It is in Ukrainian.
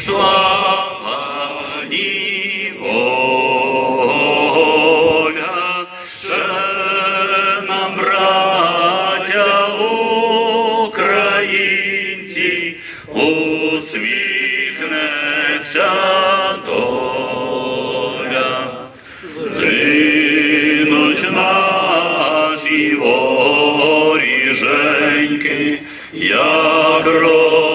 слава, і воля, ще нам, браття українці, усміхнеться як рот.